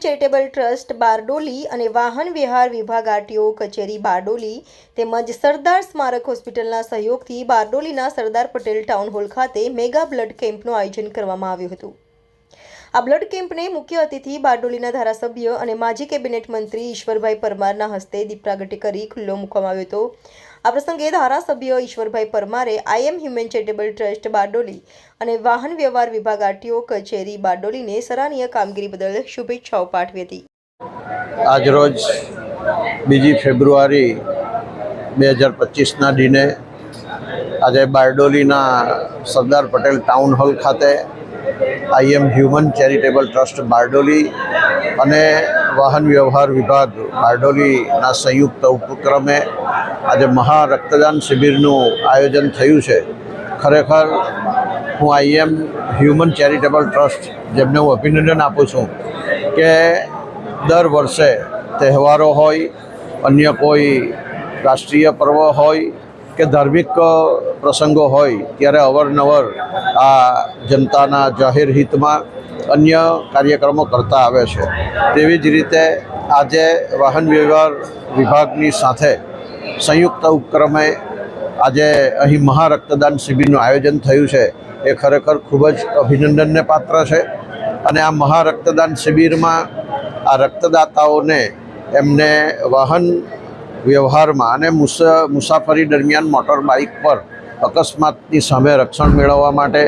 Charitable trust Bardoli અને વાહન વ્યવહાર વિભાગ આરટીઓ કચેરી બારડોલી તેમજ સરદાર સ્મારક હોસ્પિટલના સહયોગથી બારડોલીના સરદાર પટેલ ટાઉન હોલ ખાતે મેગા બ્લડ કેમ્પનું આયોજન કરવામાં આવ્યું હતું. આ બ્લડ કેમ્પને મુખ્ય અતિથિ બારડોલીના ધારાસભ્ય અને માજી કેબિનેટ મંત્રી ઈશ્વરભાઈ પરમારના હસ્તે દીપ પ્રાગટ્ય કરી ખુલ્લો મૂકવામાં આવ્યો હતો. આ પ્રસંગે ધારાસભ્ય ઈશ્વરભાઈ પરમારે I am human charitable trust Bardoli અને વાહન વ્યવહાર વિભાગ આરટીઓ કચેરી બારડોલીને સરાહનીય કામગીરી બદલ શુભેચ્છાઓ પાઠવી હતી. આજરોજ બીજી ફેબ્રુઆરી બે હજાર પચીસના દિને આજે બારડોલીના સરદાર પટેલ ટાઉન હોલ ખાતે I am human charitable trust Bardoli અને વાહન વ્યવહાર વિભાગ બારડોલીના સંયુક્ત ઉપક્રમે આજે મહા રક્તદાન શિબિરનું આયોજન થયું છે. ખરેખર હું આઈએમ હ્યુમન ચેરિટેબલ ટ્રસ્ટ જેમને હું અભિનંદન આપું છું કે દર વર્ષે તહેવારો હોય, અન્ય કોઈ રાષ્ટ્રીય પર્વ હોય કે ધાર્મિક પ્રસંગો હોય ત્યારે અવારનવાર આ જનતાના જાહેર હિતમાં અન્ય કાર્યક્રમો કરતા આવે છે. તેવી જ રીતે આજે વાહન વ્યવહાર વિભાગની સાથે સંયુક્ત ઉપક્રમે આજે અહીં મહા રક્તદાન શિબિરનું આયોજન થયું છે. એ ખરેખર ખૂબ જ અભિનંદનને પાત્ર છે. અને આ મહા રક્તદાન શિબિરમાં આ રક્તદાતાઓને એમને વાહન વ્યવહારમાં અને મુસ મુસાફરી દરમિયાન મોટર બાઇક પર અકસ્માતની સામે રક્ષણ મેળવવા માટે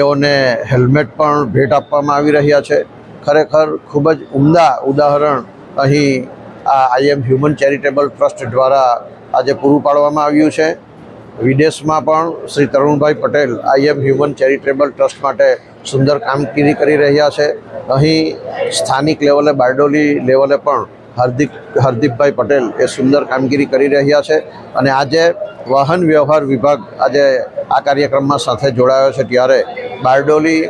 એઓને હેલ્મેટ પણ ભેટ આપવામાં આવી રહ્યા છે. ખરેખર ખૂબ જ ઉમદા ઉદાહરણ અહીં આ આઈએમ હ્યુમન ચેરિટેબલ ટ્રસ્ટ દ્વારા આજે પૂરું પાડવામાં આવ્યું છે. વિદેશમાં પણ Shri Tarunbhai Patel I am human charitable trust માટે સુંદર કામગીરી કરી રહ્યા છે. અહીં સ્થાનિક લેવલે બારડોલી લેવલે પણ હાર્દિક, હાર્દિકભાઈ પટેલ એ સુંદર કામગીરી કરી રહ્યા છે અને આજે વાહન વ્યવહાર વિભાગ આજે આ કાર્યક્રમમાં સાથે જોડાયો છે. ત્યારે બારડોલી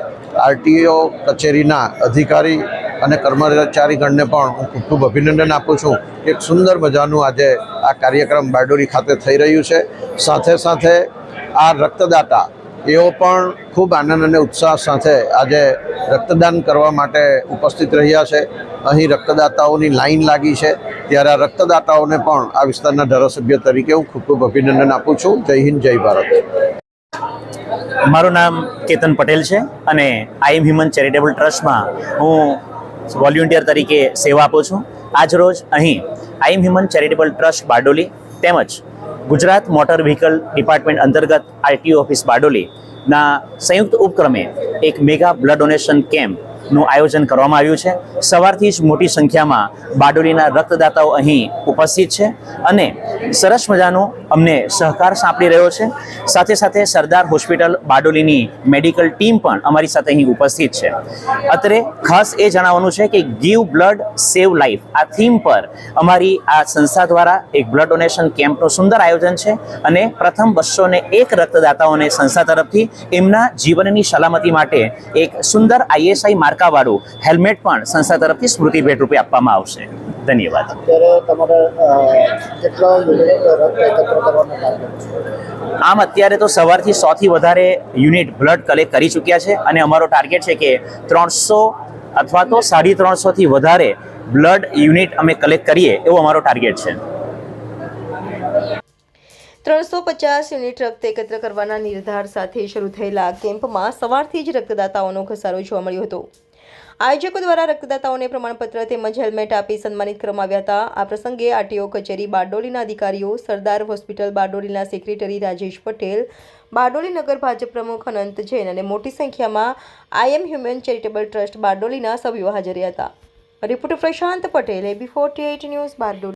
આરટીઓ કચેરીના અધિકારી અને કર્મચારીગણને પણ હું ખૂબ ખૂબ અભિનંદન આપું છું. એક સુંદર મજાનું આજે આ કાર્યક્રમ બારડોલી ખાતે થઈ રહ્યું છે. સાથે સાથે આ રક્તદાતા, એઓ પણ ખૂબ આનંદ અને ઉત્સાહ સાથે આજે રક્તદાન કરવા માટે ઉપસ્થિત રહ્યા છે. અહીં રક્તદાતાઓની લાઈન લાગી છે. ત્યારે આ રક્તદાતાઓને પણ આ વિસ્તારના ધારાસભ્ય તરીકે હું ખૂબ ખૂબ અભિનંદન આપું છું. જય હિન્દ, જય ભારત. મારું નામ કેતન પટેલ છે અને આઈએમ હ્યુમન ચેરિટેબલ ટ્રસ્ટમાં હું વોલ્યુન્ટિયર તરીકે સેવા આપું છું. આજરોજ અહીં I am human charitable trust Bardoli તેમજ ગુજરાત મોટર વ્હીકલ ડિપાર્ટમેન્ટ અંતર્ગત આરટીઓ ઓફિસ બારડોલી ના સંયુક્ત ઉપક્રમે એક મેગા બ્લડ ડોનેશન કેમ્પનું આયોજન કરવામાં આવ્યું છે. સવારથી જ મોટી સંખ્યામાં બારડોલીના રક્તદાતાઓ અહીં ઉપસ્થિત છે અને સરસ મજાનો અમને સહકાર સાંપડી રહ્યો છે. સાથે સાથે સરદાર હોસ્પિટલ બારડોલીની મેડિકલ ટીમ પણ અમારી સાથે અહીં ઉપસ્થિત છે. અત્રે ખાસ એ જણાવવાનું છે કે ગીવ બ્લડ સેવ લાઈફ, આ થીમ પર અમારી આ સંસ્થા દ્વારા એક બ્લડ ડોનેશન કેમ્પનું સુંદર આયોજન છે અને પ્રથમ બસો ને એક રક્તદાતાઓને સંસ્થા તરફથી એમના જીવનની સલામતી માટે એક સુંદર આઈએસઆઈ માર્કાવાળું હેલ્મેટ પણ સંસ્થા તરફથી સ્મૃતિ ભેટ રૂપે આપવામાં આવશે. ધન્યવાદ. આમ અત્યારે તો સવારથી સોથી વધારે યુનિટ બ્લડ કલેક્ટ કરી ચૂક્યા છે અને અમારો ટાર્ગેટ છે કે ત્રણસો અથવા તો સાડી ત્રણસોથી વધારે બ્લડ યુનિટ અમે કલેક્ટ કરીએ એવો અમારો ટાર્ગેટ છે. ત્રણસો પચાસ યુનિટ રક્ત એકત્ર કરવાના નિર્ધાર સાથે શરૂ થયેલા કેમ્પમાં સવારથી જ રક્તદાતાઓનો ઘસારો જોવા મળ્યો હતો. આયોજકો દ્વારા રક્તદાતાઓને પ્રમાણપત્ર તેમજ હેલ્મેટ આપી સન્માનિત કરવામાં આવ્યા હતા. આ પ્રસંગે આરટીઓ કચેરી બારડોલીના અધિકારીઓ, સરદાર હોસ્પિટલ બારડોલીના સેક્રેટરી રાજેશ પટેલ, બારડોલી નગર ભાજપ પ્રમુખ અનંત જૈન અને મોટી સંખ્યામાં I am human charitable trust બારડોલીના સભ્યો હાજર હતા. Reporter Prashant Patel, AB forty news Bardoli.